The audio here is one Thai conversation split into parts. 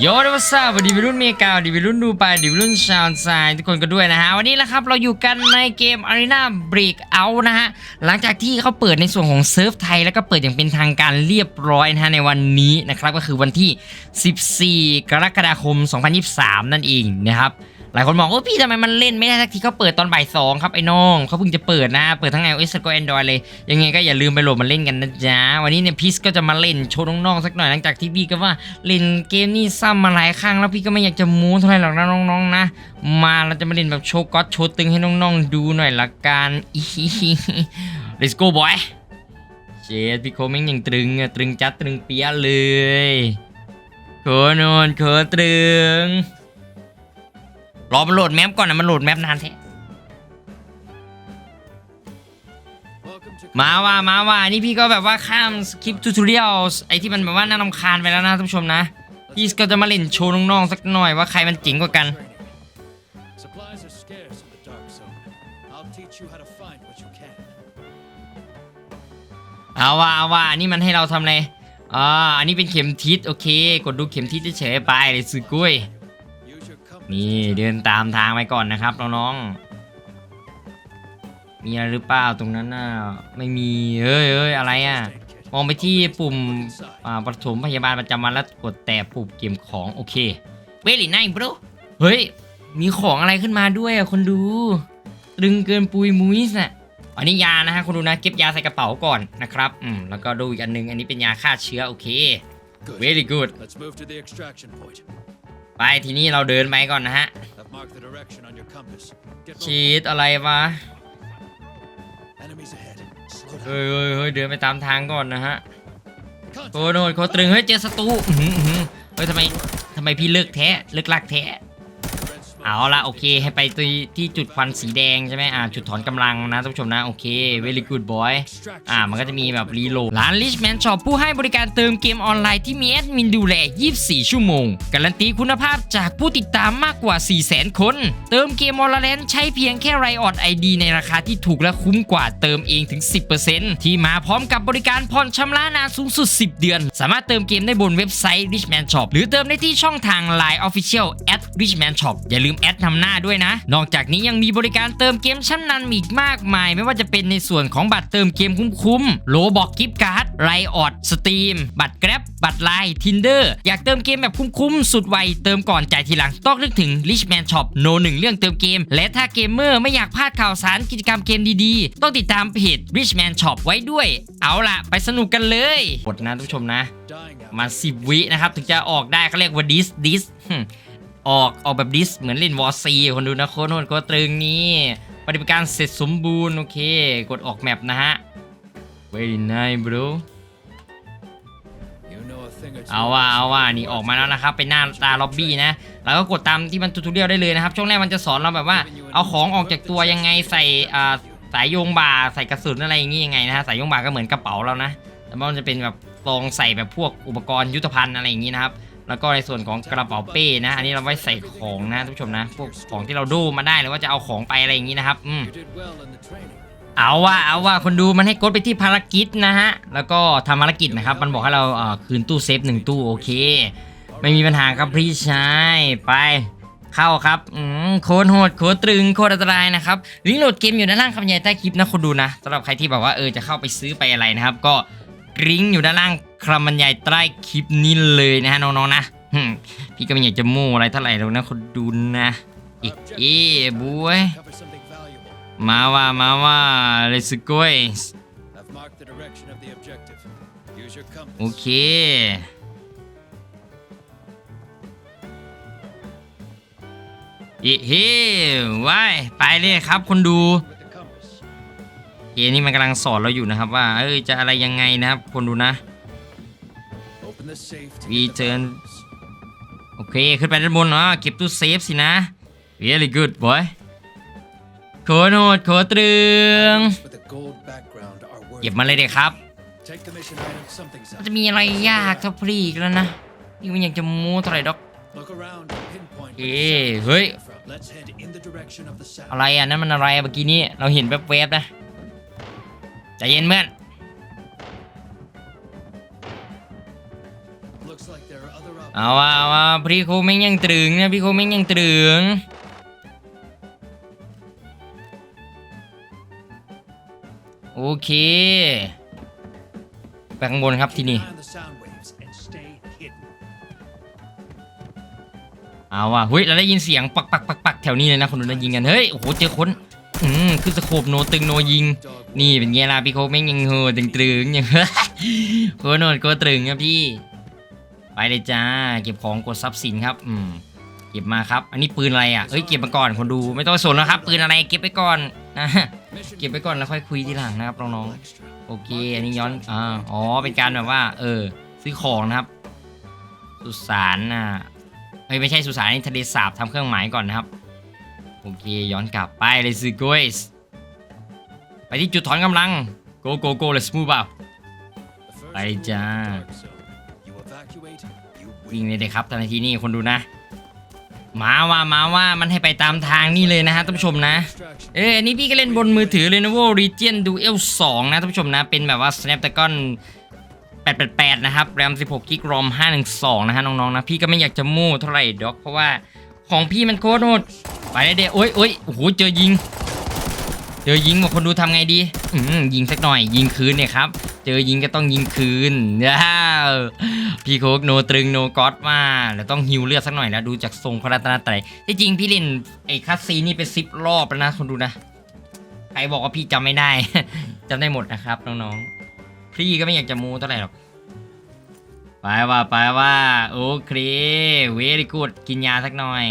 โยนวัสดีวัยรุ่นเมกาวัสดีวัยรุ่นดูไปวัสดีวัยรุ่นชาวซน์ทุกคนกันด้วยนะฮะ วันนี้นะครับเราอยู่กันในเกม Arena Breakout นะฮะ หลังจากที่เขาเปิดในส่วนของเซิร์ฟไทย แล้วก็เปิดอย่างเป็นทางการเรียบร้อยนะฮะในวันนี้นะครับ ก็คือวันที่ 14 กรกฎาคม 2023 นั่นเองนะครับ หลายคนมองว่าพี่ทำไมมันเล่นไม่ได้สักทีเขาเปิดตอนบ่ายสองครับไอ้น้องเขาเพิ่งจะเปิดนะเปิดทั้ง iOS ก็ Android เลย ยังไงก็อย่าลืมไปโหลดมาเล่นกันนะจ๊ะวันนี้เนี่ยพีซก็จะมาเล่นโชว์น้องๆสักหน่อยหลังจากที่พี่ก็ว่าเล่นเกมนี้ซ้ำมาหลายครั้งแล้วพี่ก็ไม่อยากจะมูเท่าไหร่หรอกนะน้องๆนะ มาเราจะมาเล่นแบบโชว์ก๊อตโชว์ตึงให้น้องๆดูหน่อยละกันอี let's go boy เชดพี่โคแม่งยังตรึงอะตรึงจัดตรึงเปียเลยโคโนนโคตรึง รอมันโหลดแมปก่อนนะมันโหลดแมปนานแท้มาว่ามาว่านี่พี่ก็แบบว่าข้ามสคริปต์ทูตอเรียลไอที่มันแบบว่าน่ารำคาญไปแล้วนะท่านผู้ชมนะพี่ก็จะมาเล่นโชว์น้องๆสักหน่อยว่าใครมันเจ๋งกว่ากัน เอาว่าเอาว่าอันนี้มันให้เราทำอะไรอ่าอันนี้เป็นเข็มทิศโอเค กดดูเข็มทิศเฉยไปเลยซื้อกล้วย นี่เดินตามทางไปก่อนนะครับน้องๆมีอะไรหรือเปล่าตรงนั้นน่ะไม่มีเอ้ยเอ้ยอะไรอะ First aid kit. มองไปที่ปุ่ม Look inside. อ่าปฐมพยาบาลประจำวันแล้วกดแต่ปุ่มเก็บของโอเคเวลี่ไนบรเฮ้ย มีของอะไรขึ้นมาด้วยอะคนดูตรึงเกินปุยมุ้ยส์น่ะอันนี้ยานะฮะคนดูนะเก็บยาใส่กระเป๋าก่อนนะครับอืมแล้วก็ดูอีกอันนึงอันนี้เป็นยาฆ่าเชื้อโอเค Good. very good ไปทีนี้เราดินไปก่อนนะฮะ I've marked the direction on your compass. Get ชี moving. ตอะไรวะ Enemies ahead. Slow เฮ้ย down. เฮ้ยเฮ้ยเดินไปตามทางก่อนนะฮะ Contact. โคโนดโคตรึงเฮ้ยเจอศัตรูอื้อหืออื้อหือเฮ้ยทำไมทำไมพี่เลิกแท้เลิกลักแท้ Red smoke. เอาละโอเคให้ไปที่ที่จุดควันสีแดงใช่ไหมอ่าจุดถอนกำลังนะท่านผู้ชมนะ โอเค very good boy อ่ามันก็จะมีแบบรีโหลดร้าน Richman Shop ผู้ให้บริการเติมเกมออนไลน์ที่มีแอดมินดูแล 24 ชั่วโมง การันตีคุณภาพจากผู้ติดตามมากกว่า 400,000 คน เติมเกมออนไลน์ใช้เพียงแค่ไรออดไอดีในราคาที่ถูกและคุ้มกว่าเติมเองถึง 10%ที่มาพร้อมกับบริการผ่อนชำระนานสูงสุด 10 เดือน สามารถเติมเกมได้บนเว็บไซต์ Richman Shop หรือเติมได้ที่ช่องทาง Line Official at Richman Shop อย่าลืมแอดนำหน้าด้วยนะ นอกจากนี้ยังมีบริการเติมเกมชั้นนำอีกมากมาย ไม่ว่าจะเป็นในส่วนของบัตรเติมเกมคุ้มๆโลบอกกิฟต์การ์ดไรออดสตรีมบัตรแกร็บบัตรไลน์ทินเดอร์อยากเติมเกมแบบคุ้มๆสุดไวเติมก่อนจ่ายทีหลังต้องนึกถึง Richman Shop โนหนึ่งเรื่องเติมเกม และถ้าเกมเมอร์ไม่อยากพลาดข่าวสารกิจกรรมเกมดีๆ ต้องติดตามเพจ Richman Shop ไว้ด้วย เอาล่ะ ไปสนุกกันเลยกดนะทุกผู้ชมนะ Dying out. มาสิบวินะครับ ถึงจะออกได้เขาเรียกว่าดิสดิส ออกออกแบบดิสเหมือนเล่นวอร์ซีคนดูนะโคตรโหดโคตรตรึงนี่ปฏิบัติการเสร็จสมบูรณ์ โอเค กดออกแมปนะฮะ very nice bro เอาว่าเอาว่านี่ออกมาแล้วนะครับเป็นหน้าตาล็อบบี้นะแล้วก็กดตามที่มันทูทูเรียลได้เลยนะครับ ช่วงแรกมันจะสอนเราแบบว่า เอาของออกจากตัวยังไงใส่อ่าสายโยงบ่าใส่กระสุนอะไรอย่างงี้ยังไงนะฮะสายโยงบ่าก็เหมือนกระเป๋าเรานะแต่ว่ามันจะเป็นแบบซองใส่แบบพวกอุปกรณ์ยุทธภัณฑ์อะไรอย่างงี้นะครับ แล้วก็ในส่วนของกระเป๋าเป้นะ อันนี้เราไว้ใส่ของนะท่านผู้ชมนะพวกของที่เราดูมาได้หรือว่าจะเอาของไปอะไรอย่างงี้นะครับ อืมเอาว่าเอาว่าคนดูมันให้กดไปที่ภารกิจนะฮะ แล้วก็ทำภารกิจนะครับ มันบอกให้เราเอ่อคืนตู้เซฟหนึ่งตู้โอเค ไม่มีปัญหาครับพี่ชายไปเข้าครับอืมโคตรโหดโคตรตรึงโคตรอันตรายนะครับลิงก์โหลดเกมอยู่ด้านล่างคำบรรยายใต้คลิปนะคนดูนะสำหรับใครที่แบบว่าเออจะเข้าไปซื้อไปอะไรนะครับ ก็ ลิงก์อยู่ด้านล่างคำบรรยายใต้คลิปนี้เลยนะฮะน้องๆนะพี่ก็ไม่อยากจะโม้อะไรเท่าไหร่หรอกนะคนดูนะอีกเอ้บวยมาว่ามาว่า let's go I've marked the direction of the objective. Use your compass. โอเคอีเฮ้ว้ไปเลยครับคนดู เกมนี้มันกำลังสอนเราอยู่นะครับว่า เอ้ยจะอะไรยังไงนะครับ คนดูนะ Open the safe to We get the turn- valuables. โอเค ขึ้นไปด้านบนเนาะเก็บตู้เซฟสินะ very good boy โคตรโหดโคตรตรึง Items With a gold background are worth เก็บมาเลยเด็กครับ Take the mission item. Something's มัน up. จะมีอะไรยากเท่าพรีอีกแล้วนะพี่มันอยากจะมูเท่าไหร่ดอก Look around and pinpoint. where the Eh, sound is hey. coming from. Let's head in the direction of the sound. อะไรอะนั่นมันอะไรอะเมื่อกี้นี้เราเห็นแวบๆนะ ใจเย็นเพื่อน เอาว่าเอาว่าพี่โคกแม่งยังตรึงนะพี่โคกแม่งยังตรึงโอเคไปข้างบนครับที่นี่ เอาว่ะเฮ้ยเราได้ยินเสียงปักปักปักปักแถวนี้เลยนะคนดูนยิงกัน เฮ้ย โอ้โห เจอคน อืมคือสโคบโนตึงโนยิง นี่เป็นไงล่ะพี่โคกแม่งยังโหดตึงตึงยังโคโหดโคตรตรึงครับพี่ ไปเลยจ้า เก็บของกดทรัพย์สินครับ อืมเก็บมาครับ อันนี้ปืนอะไรอะเอ้ยเก็บมาก่อนคนดูไม่ต้องสนแล้วครับ ปืนอะไรเก็บไปก่อนนะเก็บไปก่อนแล้วค่อยคุยทีหลังนะครับน้องๆโอเค อันนี้ย้อนอ่าอ๋อเป็นการแบบว่า เออ ซื้อของนะครับ สุสานน่ะเอ้ยไม่ใช่สุสานนี่ทะเลสาบทำเครื่องหมายก่อนนะครับ โอเคย้อนกลับไปเลยซื้อ guys ไปที่จุดถอนกำลัง go go go let's move out The first Bye, rule of the John. dark zone. You evacuate, you วิ่งเลยเด็ครับตอนทีนี่คนดูนะมาว่ามาว่ามันให้ไปตามทางนี่เลยนะฮะท่านผู้ชมนะ เอออันนี้พี่ก็เล่นบนมือถือเลยนะว่า Region Duel 2 นะท่านผู้ชมนะ เป็นแบบว่า Snapdragon 888 นะครับ RAM 16 g b ROM 512 นะฮะน้องๆนะ พี่ก็ไม่อยากจะโม้เท่าไหร่ด็อก เพราะว่า ของพี่มันโคตรโหดไปเลยเด้โอ้ยโอ้ยโอ้โหเจอยิง เจอยิงบอกคนดูทำไงดี อืมยิงสักหน่อย ยิงคืนเนี่ยครับ เจอยิงก็ต้องยิงคืนว้าวพี่โคกโนตรึงโนก๊อตมาแล้วต้องฮิวเลือดสักหน่อยแล้วดูจากทรงพระรัตนตรัยที่จริงพี่เล่นไอ้คัสซีนี่เป็นซิปรอบแล้วนะคนดูนะใครบอกว่าพี่จำไม่ได้จำได้หมดนะครับน้องๆพี่ก็ไม่อยากจะมูเท่าไหร่หรอก ไปว่าไปว่าโอเคเวรีกูดกินยาสักหน่อย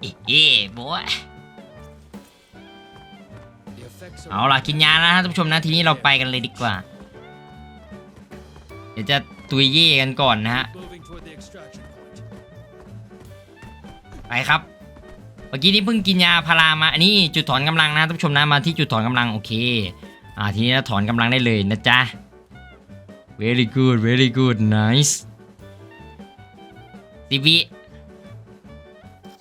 เอ๊ะเอ๊ะบอยเอาล่ะกินยานะฮะท่านผู้ชมนะทีนี้เราไปกันเลยดีกว่า เดี๋ยวจะตุยเย่กันก่อนนะฮะไปครับเมื่อกี้นี้เพิ่งกินยาพารามาอันนี้จุดถอนกำลังนะท่านผู้ชมนะมาที่จุดถอนกำลังโอเค อ่าทีนี้เราถอนกำลังได้เลยนะจ๊ะ very good very good nice สิบวิ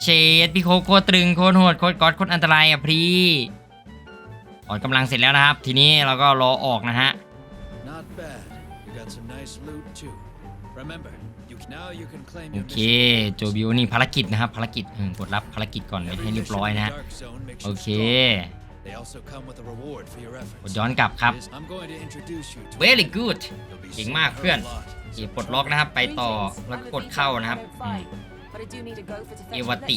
เชดพี่โคโคตรตรึงโคตรโหดโคตรก๊อตโคตรอันตรายอะพี่ถอนกำลังเสร็จแล้วนะครับ ทีนี้เราก็รอออกนะฮะ Not bad. You got some nice loot too. Remember, you can, now you can claim โอ your เค mission. โจบิวนี่ภารกิจนะครับ ภารกิจอืมกดรับภารกิจก่อนเลย Every ให้เรียบ mission ร้อย in นะ the ฮะ dark zone makes โอ you เค stronger. They also come with a reward for your กด efforts. ย้อนกลับครับ I'm going to introduce you to very good You'll be เก่ง seeing มาก her เพื่อน a lot. โอเคปลดล็อกนะครับ ไปต่อ แล้วก็กดเข้านะครับอืม เอวติ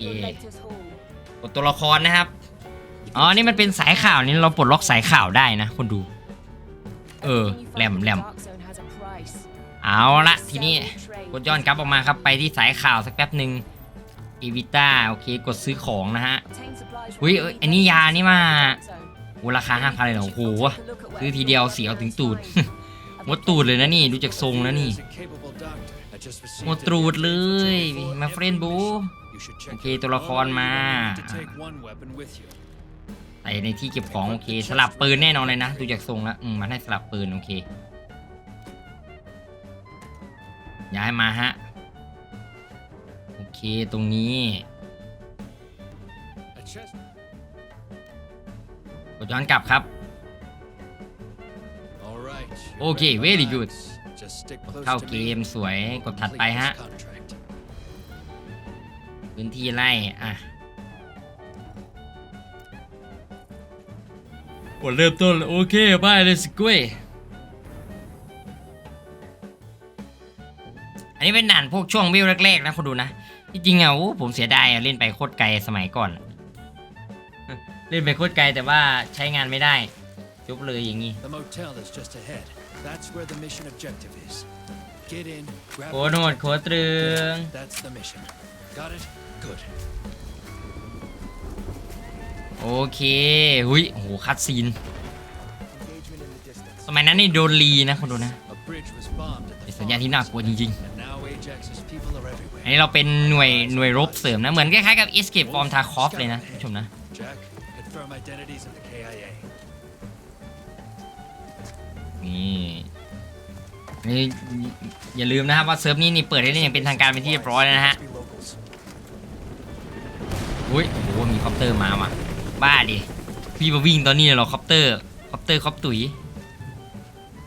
เย่เย่กดตัวละครนะครับ อ๋อ นี่มันเป็นสายข่าวนี่เราปลดล็อกสายข่าวได้นะคนดู เออ แหลมแหลมเอาละทีนี้กดย้อนกลับออกมาครับ ไปที่สายข่าวสักแป๊บหนึ่ง อีวิต้าโอเคกดซื้อของนะฮะอุ้ยเอ้ยอันนี้ยานี่มาโอ้ราคา5,000เลยเหรอโอ้โหซื้อทีเดียวเสียวถึงตูดหมดตูดเลยนะนี่ดูจากทรงแล้วนี่ Is a capable doctor that just received หมด an ตูดเลย emergency for มาเฟรนบู everything. You should check โอเค your ตัวละคร phone. มา You need to take one weapon with you. ใส่ในที่เก็บของโอเคสลับปืนแน่นอนเลยนะดูจากทรงแล้วอืมมันให้สลับปืนโอเคย้ายมาฮะโอเค ตรงนี้ A chest กดย้อนกลับครับ All right. you're Okay, ready, my very lads. good. Just stick กด close เข้า to เก me. มสวย กดถัด Complete ไป this ฮะ contract. พื้นที่ไล่อะกดเริ่มต้น โอเคบายเลยสกุ้ยอันนี้เป็นด่านพวกช่วงวิวแรกๆนะคุณดูนะที่ จริงอะโอ้ผมเสียดายอะเล่นไปโคตรไกลสมัยก่อน เล่นไปโคตรไกลแต่ว่าใช้งานไม่ได้จบเลยอย่างงี้ The motel is just ahead. That's where the mission objective is. Get in, grab โคตรโหดโคตรตรึง That's the mission. Got it? Good. โอเคหุยโอ้โหคัดซีนสมัยนั้นนี่โดนรีนะคุณดูนะ A bridge was bombed at เป็น the สัญญาณที่น่ากลัวจริง And อัน everywhere. นี้เราเป็นหน่วยหน่วยรบเสริมนะ เหมือนคล้ายๆกับ Escape from Tarkov เลยนะคุณผู้ชมนะ Jack, confirm identities of the KIA. นี่นี่อย่าลืมนะครับว่าเซิร์ฟนี้นี่เปิดให้เล่นอย่างเป็นทางการเป็นที่เรียบร้อยแล้วนะฮะ อุ้ยโอ้โหมีคอปเตอร์มาว่ะ บ้าดิพี่มาวิ่งตอนนี้เลยเหรอคอปเตอร์ คอปเตอร์คอปตุ๋ย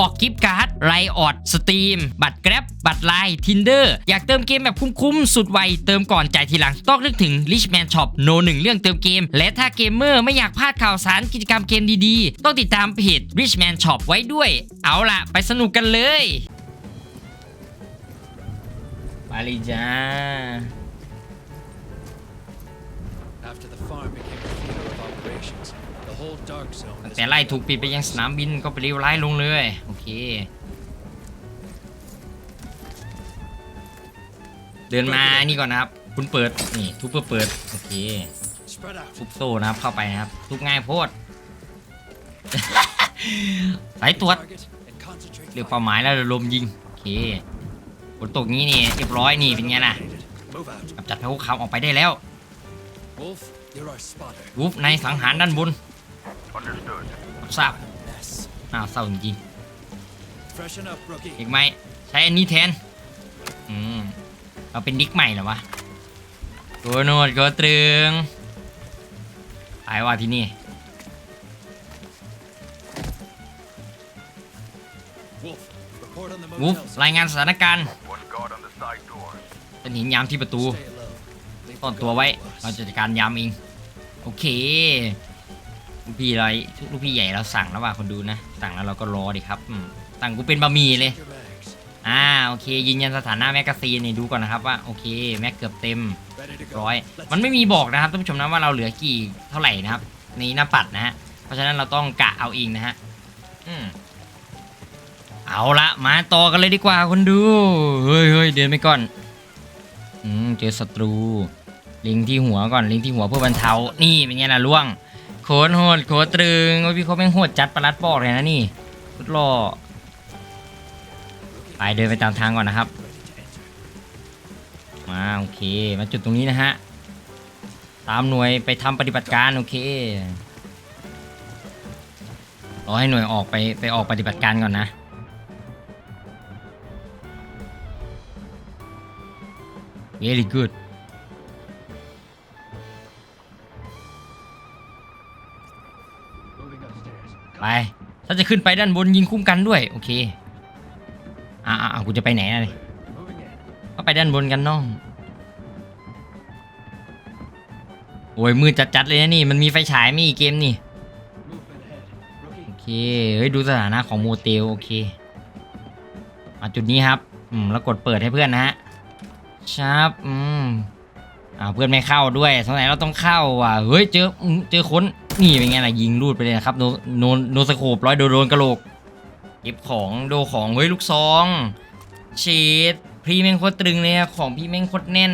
บอกกิฟต์การ์ดไรออดสตรีมบัตรแกร็บบัตรไลน์ทินเดอร์อยากเติมเกมแบบคุ้มๆ สุดไว เติมก่อนจ่ายทีหลัง ต้องนึกถึง Richman Shop โนหนึ่งเรื่องเติมเกม และถ้าเกมเมอร์ไม่อยากพลาดข่าวสารกิจกรรมเกมดีๆ ต้องติดตามเพจ Richman Shop ไว้ด้วย เอาล่ะ ไปสนุกกันเลยไปเลยจ้า After the farm became a theater of operations, ตั้งแต่ไล่ถูกปิดไปยังสนามบินก็ไปเรียวไล่ลงเลย โอเค เดินมานี่ก่อนนะครับ คุณเปิด นี่ทุบเพื่อเปิด โอเคทุบโซ่นะครับเข้าไปนะครับ ทุบง่ายโพดสายตรวจเรียกเป้าหมายแล้วลมยิง โอเคฝนตกงี้นี่เรียบร้อยนี่เป็นไงล่ะ Move out. กำจัดพวกเขาออกไปได้แล้ววูฟในสังหารด้านบน รับทราบ Mess. น่าเศร้าจริง Freshen up, rookie. ๆอีกไหมใช้อันนี้แทน อืมเราเป็นดิกใหม่เหรอวะโกโนดโกตรึงตายว่าที่นี่ Wolf, report on the วูฟ motels. รายงานสถานการณ์ One guard on the side doors. เป็นหินยามที่ประตู Stay low. Leave ต้อน the ตัวไว้ guard to us. เราจะจัดการยามเอง โอเค ลูกพี่เราลูกพี่ใหญ่เราสั่งแล้วว่าคนดูนะสั่งแล้วเราก็รอดิครับสั่งกูเป็นบะหมี่เลยอ่าโอเคยืนยันสถานะแมกกาซีนนี่ดูก่อนนะครับว่าโอเคแม็กเกือบเต็มร้อยมันไม่มีบอกนะครับท่านผู้ชมนะว่าเราเหลือกี่เท่าไหร่นะครับในหน้าปัดนะฮะเพราะฉะนั้นเราต้องกะเอาเองนะฮะอืมเอาละมาต่อกันเลยดีกว่าคนดูเฮ้ยเฮ้ยเดินไปก่อนอืมเจอศัตรูลิงที่หัวก่อนลิงที่หัวเพื่อบรรเทานี่เป็นไงล่ะล่วง โคตรโหดโคตรตรึงโอ้ยพี่เขาแม่งโหดจัดประหลัดบอกเลยนะนี่สุดหล่อไปเดินไปตามทางก่อนนะครับ มาโอเคมาจุดตรงนี้นะฮะ ตามหน่วยไปทำปฏิบัติการโอเครอให้หน่วยออกไปไปออกปฏิบัติการก่อนนะ very good ไปถ้าจะขึ้นไปด้านบนยิงคุ้มกันด้วย โอเค อ่าอ่ากูจะไปไหนอะเลยก็ไปด้านบนกันน้อง โอ้ยมืดจัดๆเลยนะนี่ มันมีไฟฉายไหมีเกมนี่ โอเค เฮ้ย ดูสถานะของโมเตลโอเคมาจุดนี้ครับ อืม แล้วกดเปิดให้เพื่อนนะฮะชับ อืม อ่า เพื่อนไม่เข้าด้วยสงสัยเราต้องเข้าว่ะ เฮ้ย เจอ เจอค้น นี่เป็นไงล่ะยิงรูดไปเลยนะครับโนโนโนสโคปร้อยโดนโดนกระโหลกเก็บของโดของเฮ้ยลูกซองเชดพี่แม่งโคตรตรึงเลยอะของพี่แม่งโคตรแน่น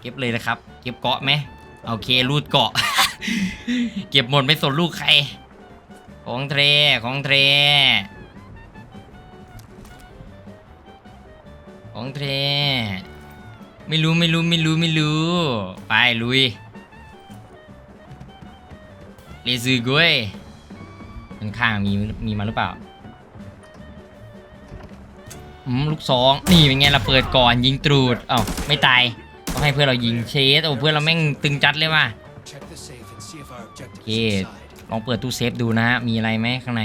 เก็บเลยนะครับ เก็บเกาะไหมโอเครูดเกาะ เก็บหมดไม่สนลูกใคร ของเทรของเทรของเทรไม่รู้ไม่รู้ไม่รู้ไม่รู้ ไปลุย เลซือกล้วยข้างๆมีมีมาหรือเปล่าอืมลูกสองนี่เป็นไงเราเปิดก่อนยิงตรูดเอ้าไม่ตายต้องให้เพื่อนเรายิงเชสโอ้เพื่อนเราแม่งตึงจัดเลยว่ะ Check the safe and see if our objective Okay. is inside. ลองเปิดตู้เซฟดูนะฮะมีอะไรไหมข้างใน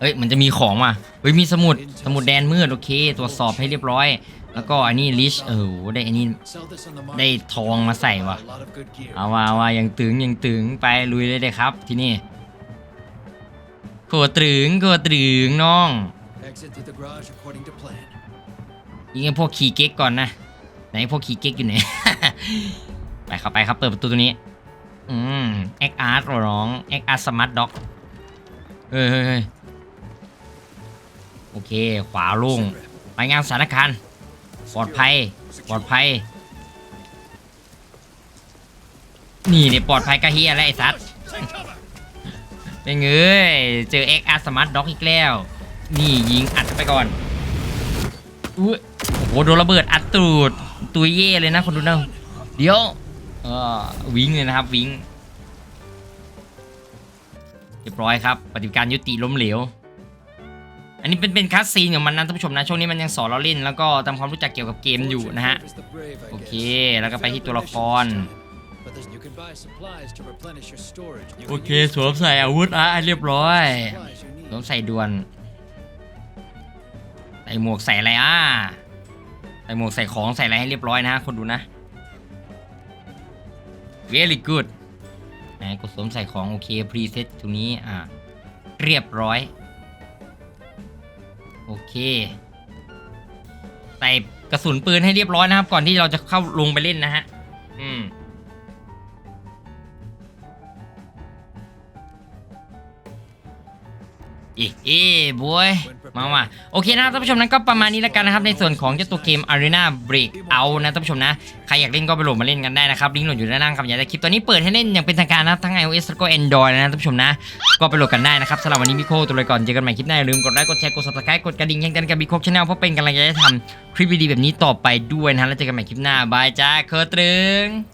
เอ้ยมันจะมีของว่ะเฮ้ยมีสมุดสมุดแดนมืดโอเค ตรวจสอบให้เรียบร้อย แล้วก็อันนี้ลิชเออโหได้อันนี้ Sell this on the market. ได้ทองมาใส่ว่ะ A lot of good gear. เอาว่าเอาว่ายังตึงยังตึงไปลุยเลยเลยครับที่นี่โคตรึงโคตรึงน้อง Exit through the garage according to plan. ยิงไอ้พวกขี่เก๊กก่อนนะไหนพวกขี่เก๊กอยู่ไหนไปเข้าไปครับเปิดประตูตัวนี้อืมเอ็กอาร์ตร้องเอ็กอาร์สมาร์ทด็อกเฮ้ยเฮ้ยเฮ้ยโอเค ขวาโล่ง Sit rep. รายงานสถานการณ์ ปลอดภัย ปลอดภัย นี่เนี่ยปลอดภัยกะเฮียแล้วไอ้สัตว์ Take cover. ไม่เงยเจอ XR Smart Dock อีกแล้ว นี่ยิงอัดเข้าไปก่อนอุ้ยโอ้โหโดนระเบิดอัดตูดตุยเย่เลยนะคนดูนะเดี๋ยวเออวิงเลยนะครับวิงเรียบร้อยครับ ปฏิบัติการยุติล้มเหลว อันนี้เป็นเป็นคัสซีนของมันนะท่านผู้ชมนะช่วงนี้มันยังสอนเราเล่นแล้วก็ทำความรู้จักเกี่ยวกับเกมอยู่นะฮะโอเค แล้วก็ไปที่ตัวละครโอเคสวมใส่อาวุธอะเรียบร้อยสวมใส่ดวนใส่หมวกใส่อะไรอะใส่หมวกใส่ของใส่อะไรให้เรียบร้อยนะฮะคนดูนะ very good ไหนกดสวมใส่ของโอเค preset ตรงนี้อะเรียบร้อย โอเคใส่กระสุนปืนให้เรียบร้อยนะครับ ก่อนที่เราจะเข้าลงไปเล่นนะฮะ อืม อ๊ะเอ๊ะบวยมามาโอเคนะครับท่านผู้ชมนั้นก็ประมาณนี้แล้วกันนะครับในส่วนของเจ้าตัวเกม Arena Breakout นะท่านผู้ชมนะ ใครอยากเล่นก็ไปโหลดมาเล่นกันได้นะครับลิงก์โหลดอยู่ด้านล่างครับอย่าได้คลิปตอนนี้เปิดให้เล่นอย่างเป็นทางการนะครับทั้ง iOS แล้วก็ Android นะท่านผู้ชมนะ ก็ไปโหลดกันได้นะครับสำหรับวันนี้มิโคตัวเลยก่อนเจอกันใหม่คลิปหน้าอย่าลืมกดไลค์กดแชร์กด subscribe กดกระดิ่งแจ้งเตือนกับมิโคช anel เพราะเป็นกำลังใจให้ทำคลิปดีๆแบบนี้ต่อไปด้วยนะแล้วเจอกันใหม่คลิปหน้าบายจ้าเคอตรึง